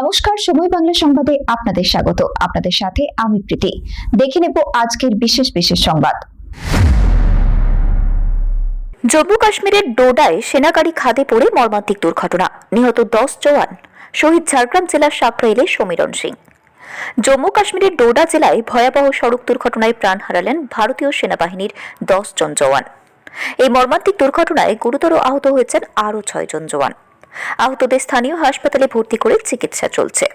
নমস্কার, সময় বাংলা সংবাদে আপনাদের স্বাগত। আপনাদের সাথে আমি প্রীতি। দেখে নেব আজকের বিশেষ বিশেষ সংবাদ। জম্মু কাশ্মীরের ডোডায় সেনাগাড়ি খাদে পড়ে মর্মান্তিক দুর্ঘটনা। নিহত দশ জওয়ান, শহীদ ঝাড়গ্রাম জেলার সাকরাইলে সমীরণ সিং। জম্মু কাশ্মীরের ডোডা জেলায় ভয়াবহ সড়ক দুর্ঘটনায় প্রাণ হারালেন ভারতীয় সেনাবাহিনীর দশ জন জওয়ান। এই মর্মান্তিক দুর্ঘটনায় গুরুতর আহত হয়েছেন আরও ছয়জন জওয়ান। আহতদের স্থানীয় হাসপাতালে ভর্তি করে চিকিৎসা চলছে।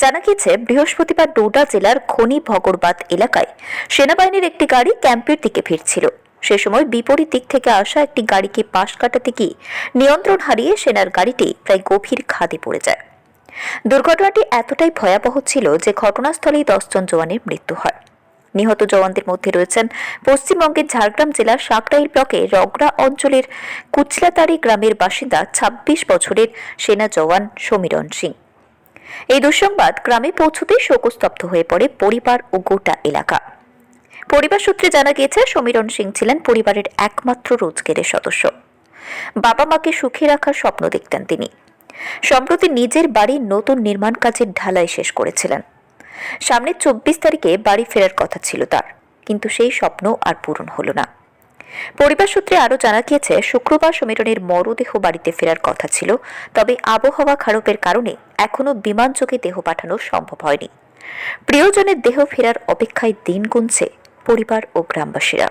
জানা গিয়েছে, বৃহস্পতিবার ডোডা জেলার খনি ভগরবাদ এলাকায় সেনাবাহিনীর একটি গাড়ি ক্যাম্পের দিকে ফিরছিল সে সময় বিপরীত দিক থেকে আসা একটি গাড়িকে পাশ কাটাতে গিয়ে নিয়ন্ত্রণ হারিয়ে সেনার গাড়িটি প্রায় গভীর খাদে পড়ে যায়। দুর্ঘটনাটি এতটাই ভয়াবহ ছিল যে ঘটনাস্থলেই দশজন জওয়ানের মৃত্যু হয়। নিহত জওয়ানদের মধ্যে রয়েছেন পশ্চিমবঙ্গের ঝাড়গ্রাম জেলার সাকরাইল ব্লকে রগড়া অঞ্চলের কুচলাতারি গ্রামের বাসিন্দা ২৬ বছরের সেনা জওয়ান সমীরণ সিং। এই দুঃসংবাদ গ্রামে পৌঁছতেই শোকস্তব্ধ হয়ে পড়ে পরিবার ও গোটা এলাকা। পরিবার সূত্রে জানা গিয়েছে, সমীরণ সিং ছিলেন পরিবারের একমাত্র রোজগারের সদস্য। বাবা মাকে সুখী রাখার স্বপ্ন দেখতেন তিনি। সম্প্রতি নিজের বাড়ির নতুন নির্মাণ কাজের ঢালাই শেষ করেছিলেন। সামনের চব্বিশ তারিখে বাড়ি ফেরার কথা ছিল তার, কিন্তু সেই স্বপ্ন আর পূরণ হলো না। পরিবার সূত্রে আরও জানা গিয়েছে, শুক্রবার সমীরণের মরদেহ বাড়িতে ফেরার কথা ছিল, তবে আবহাওয়া খারাপের কারণে এখনও বিমানযোগে দেহ পাঠানো সম্ভব হয়নি। প্রিয়জনের দেহ ফেরার অপেক্ষায় দিন গুনছে পরিবার ও গ্রামবাসীরা।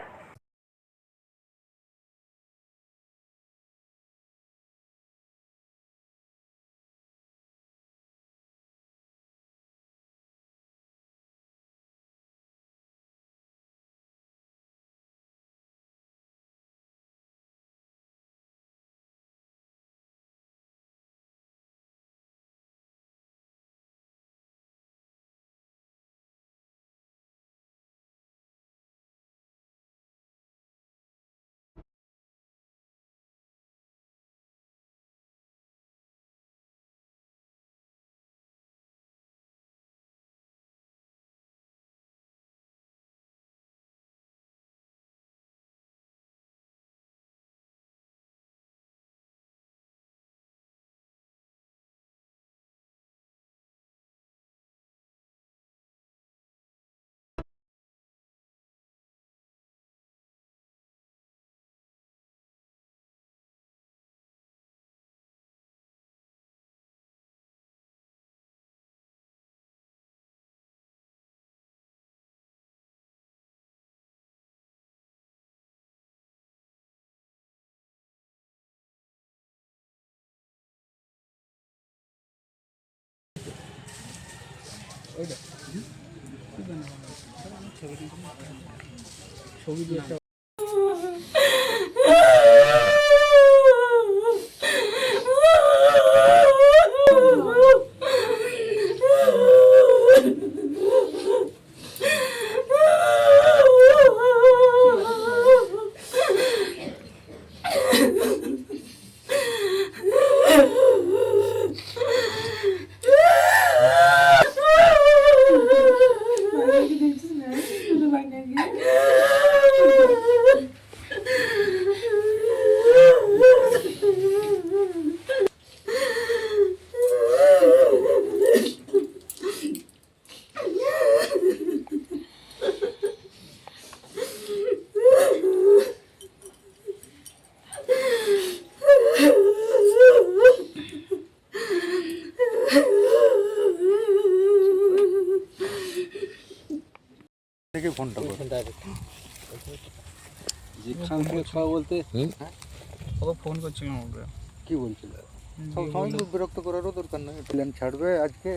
ছবি দিয়ে থেকে ফোনটা করো যেখান থেকে খাওয়া বলতে? ওকে ফোন করছিলাম ওকে কি বলছিল? সব সময় তো বিরক্ত করারও দরকার নেই। প্ল্যান ছাড়বে আজকে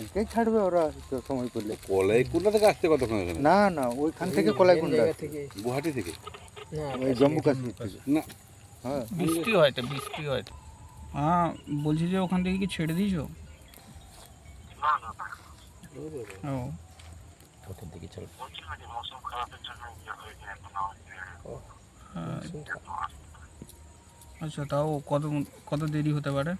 আজকেই ছাড়বে ওরা তো সময় করলে। কলাই কুন্ডা থেকে আসতে কতক্ষণ না না ওইখান থেকে কলাইকুণ্ডা গুয়াহাটি থেকে? ওই জম্মু কাশ্মীর থেকে। না। হ্যাঁ। বৃষ্টি হয়তো বৃষ্টি হয়তো হ্যাঁ বলছি যে ওখান থেকে কি ছেড়ে দিয়েছ? ও। হ্যাঁ। আচ্ছা তাও কত কত দেরি হতে পারে?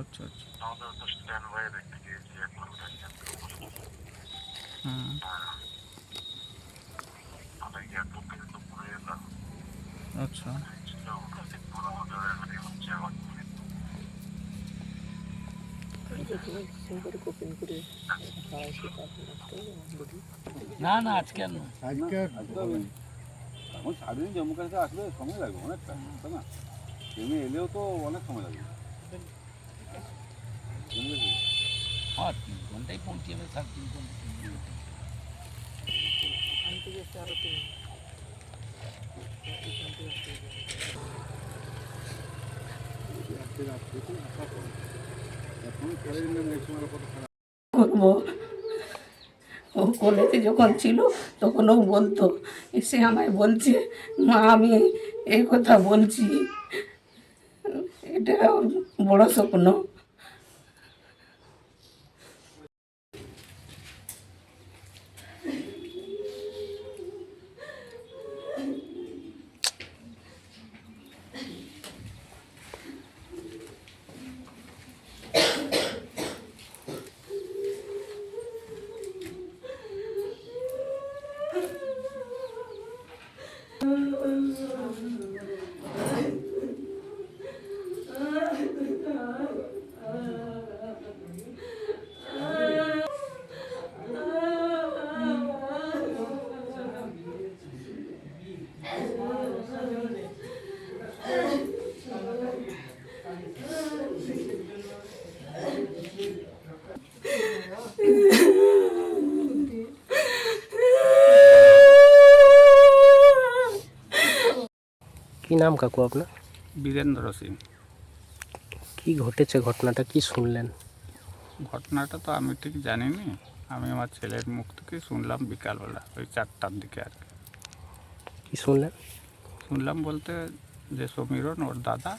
আচ্ছা আচ্ছা। হুম আচ্ছা। না না আজকে আর নয়। আজকে এখন সারাদিন জম্মু কাশ্মীর আসলে সময় লাগবে অনেকটা তাই না? ট্রেনে এলেও তো অনেক সময় লাগবে? হ্যাঁ তিন ঘন্টায় পৌঁছে যাবে সাড়ে তিন ঘণ্টা এখন পরের দিন next সময় কত খারাপ ও কলেজে যখন ছিল, তখন ও বলতো, এসে আমায় বলছে, মা, আমি এই কথা বলছি। এটা বড় স্বপ্ন। নাম কাকু আপনার? বীরেন্দ্র সিং। কি ঘটেছে ঘটনাটা? কি শুনলেন? ঘটনাটা তো আমি ঠিক জানিনি। আমি আমার ছেলের মুখ থেকে শুনলাম বিকালবেলা ওই চারটার দিকে আর কি। কি শুনলেন? শুনলাম বলতে যে সমীরন ওর দাদা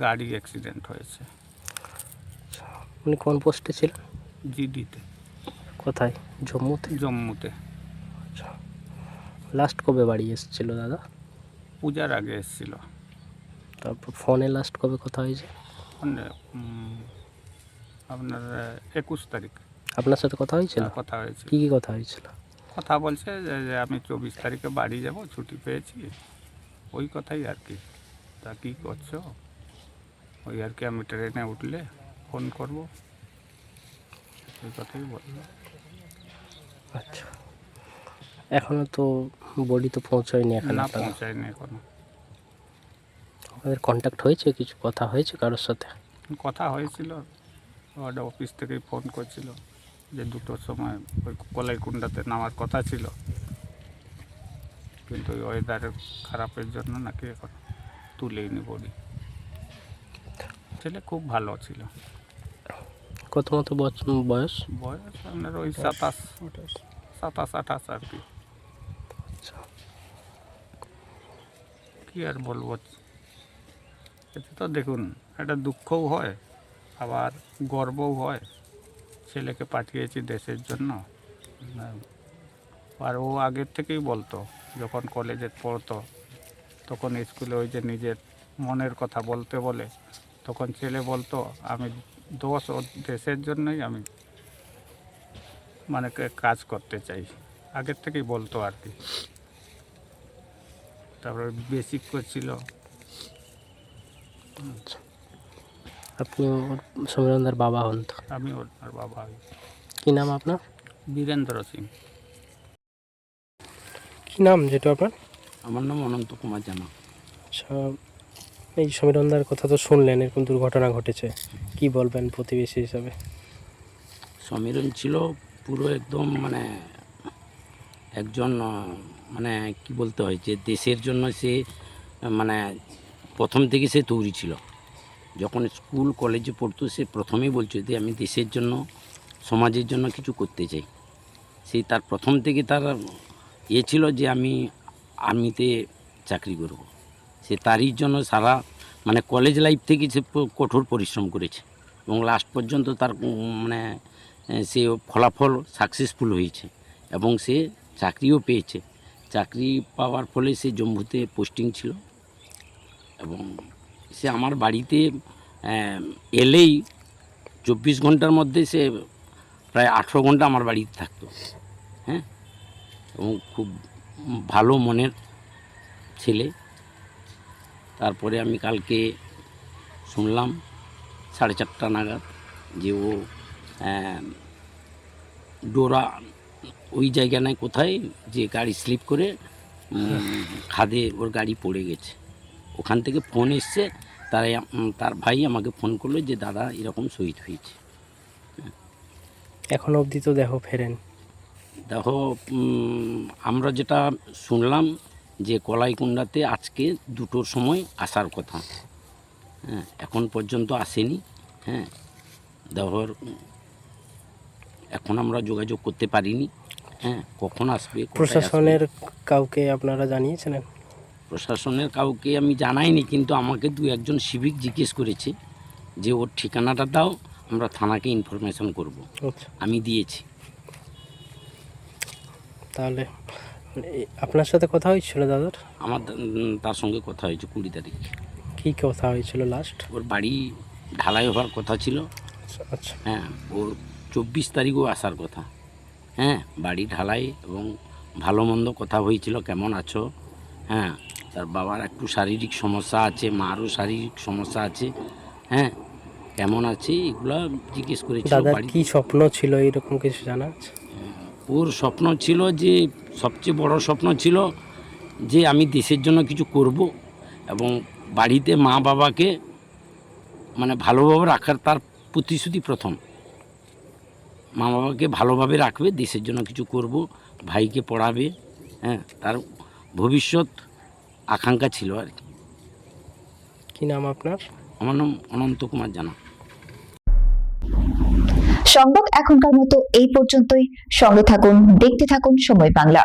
গাড়ি অ্যাক্সিডেন্ট হয়েছে। উনি কোন পোস্টে ছিলেন? জিডিতে। কোথায়? জম্মুতে? জম্মুতে। লাস্ট কবে বাড়ি এসেছিল দাদা? পূজার আগে এসেছিল। তারপর ফোনে লাস্ট কবে কথা হয়েছে? মানে, আপনার একুশ তারিখ। আপনার সাথে কথা হয়েছিল? কথা হয়েছে কী কী কথা হয়েছিল? কথা বলছে যে যে আমি চব্বিশ তারিখে বাড়ি যাব ছুটি পেয়েছি। ওই কথাই আর কি। তা কী করছ? ওই আর কি আমি ট্রেনে উঠলে ফোন করব। ওই কথাই বলল। আচ্ছা। এখনও তো বডি তো পৌঁছায়নি এখানে না পৌঁছায়নি এখনও। আমাদের কন্ট্যাক্ট হয়েছে কিছু কথা হয়েছে কারোর সাথে? কথা হয়েছিল ওটা অফিস থেকেই ফোন করছিল যে দুটোর সময় ওই কলাইকুণ্ডাতে নামার কথা ছিল। কিন্তু ওই ওয়েদার খারাপের জন্য নাকি এখন তুলেইনি বডি ছেলে খুব ভালো ছিল। কত মতো বয়স? বয়স আপনার ওই সাতাশ সাতাশ আঠাশ আর কি। কি আর বলব? এতে তো দেখুন, একটা দুঃখও হয়, আবার গর্বও হয় ছেলেকে পাঠিয়েছি দেশের জন্য। আর ও আগের থেকেই বলতো, যখন কলেজে পড়তো, তখন স্কুলে ওই যে নিজের মনের কথা বলতে বলে, তখন ছেলে বলতো, আমি দোষ ও দেশের জন্যই আমি মানে কাজ করতে চাই। আগের থেকেই বলতো আর কি। তারপরে বেসিক করছিল আপনি ওর সমীরন্দার বাবা হন তো? আমি ওর বাবা হই। কি নাম আপনার? বীরেন্দ্র সিং। কি নাম যেটা আপনার? আমার নাম অনন্ত কুমার জানা আচ্ছা এই সমীরন্দার কথা তো শুনলেন এরকম দুর্ঘটনা ঘটেছে। কি বলবেন প্রতিবেশী হিসাবে? সমীরণ ছিল পুরো একদম মানে একজন মানে কি বলতে হয়, যে দেশের জন্য সে মানে প্রথম থেকে সে তৈরি ছিল। যখন স্কুল, কলেজে পড়তো, সে প্রথমেই বলছে যে আমি দেশের জন্য, সমাজের জন্য কিছু করতে চাই। সেই তার প্রথম থেকে তার এ ছিল যে আমি আর্মিতে চাকরি করব। সে তারই জন্য সারা মানে কলেজ লাইফ থেকে সে কঠোর পরিশ্রম করেছে। এবং লাস্ট পর্যন্ত তার মানে সে ফলাফল সাকসেসফুল হয়েছে। এবং সে চাকরিও পেয়েছে। চাকরি পাওয়ার ফলে সে জম্মুতে পোস্টিং ছিল এবং সে আমার বাড়িতে এলেই চব্বিশ ঘণ্টার মধ্যে সে প্রায় আঠেরো ঘণ্টা আমার বাড়িতে থাকতো। হ্যাঁ? এবং খুব ভালো মনের ছেলে। তারপরে আমি কালকে শুনলাম সাড়ে চারটা নাগাদ যে ও ডোরা ওই জায়গা নাই কোথায় যে গাড়ি স্লিপ করে খাদে ওর গাড়ি পড়ে গেছে। ওখান থেকে ফোন এসছে তার তার ভাই আমাকে ফোন করল যে দাদা এরকম শহীদ হয়েছে। এখন অবধি তো দেখো ফেরেন। দেখো আমরা যেটা শুনলাম যে কলাইকুণ্ডাতে আজকে দুটোর সময় আসার কথা। হ্যাঁ এখন পর্যন্ত আসেনি। হ্যাঁ দেহর উম, এখন আমরা যোগাযোগ করতে পারিনি। হ্যাঁ কখন আসবে প্রশাসনের কাউকে আপনারা জানিয়েছেন প্রশাসনের কাউকে আমি জানাইনি কিন্তু আমাকে দু একজন সিভিক জিজ্ঞেস করেছে যে ওর ঠিকানাটা দাও আমরা থানাকে ইনফরমেশন করব। আচ্ছা। আমি দিয়েছি। তাহলে আপনার সাথে কথা হয়েছিল দাদার? আমার তার সঙ্গে কথা হয়েছে কুড়ি তারিখ। কি কথা হয়েছিল লাস্ট ওর বাড়ি ঢালাই হওয়ার কথা ছিল। আচ্ছা। হ্যাঁ ওর চব্বিশ তারিখও আসার কথা। হ্যাঁ বাড়ি ঢালাই এবং ভালো মন্দ কথা হয়েছিল কেমন আছো? হ্যাঁ তার বাবার একটু শারীরিক সমস্যা আছে মারও শারীরিক সমস্যা আছে। হ্যাঁ কেমন আছে? এগুলো জিজ্ঞেস করেছিল দাদার। কি স্বপ্ন ছিল এরকম কিছু জানা আছে? ওর স্বপ্ন ছিল যে সবচেয়ে বড় স্বপ্ন ছিল যে আমি দেশের জন্য কিছু করব এবং বাড়িতে মা বাবাকে মানে ভালোভাবে রাখার তার প্রতিশ্রুতি প্রথম। মা বাবাকে ভালোভাবে রাখবে দেশের জন্য কিছু করব ভাইকে পড়াবে হ্যাঁ তার ভবিষ্যৎ আকাঙ্ক্ষা ছিল আর কি। কি নাম আপনার? আমার নাম অনন্ত কুমার জানা। সংবাদ এখনকার মতো এই পর্যন্তই। সঙ্গে থাকুন দেখতে থাকুন সময় বাংলা।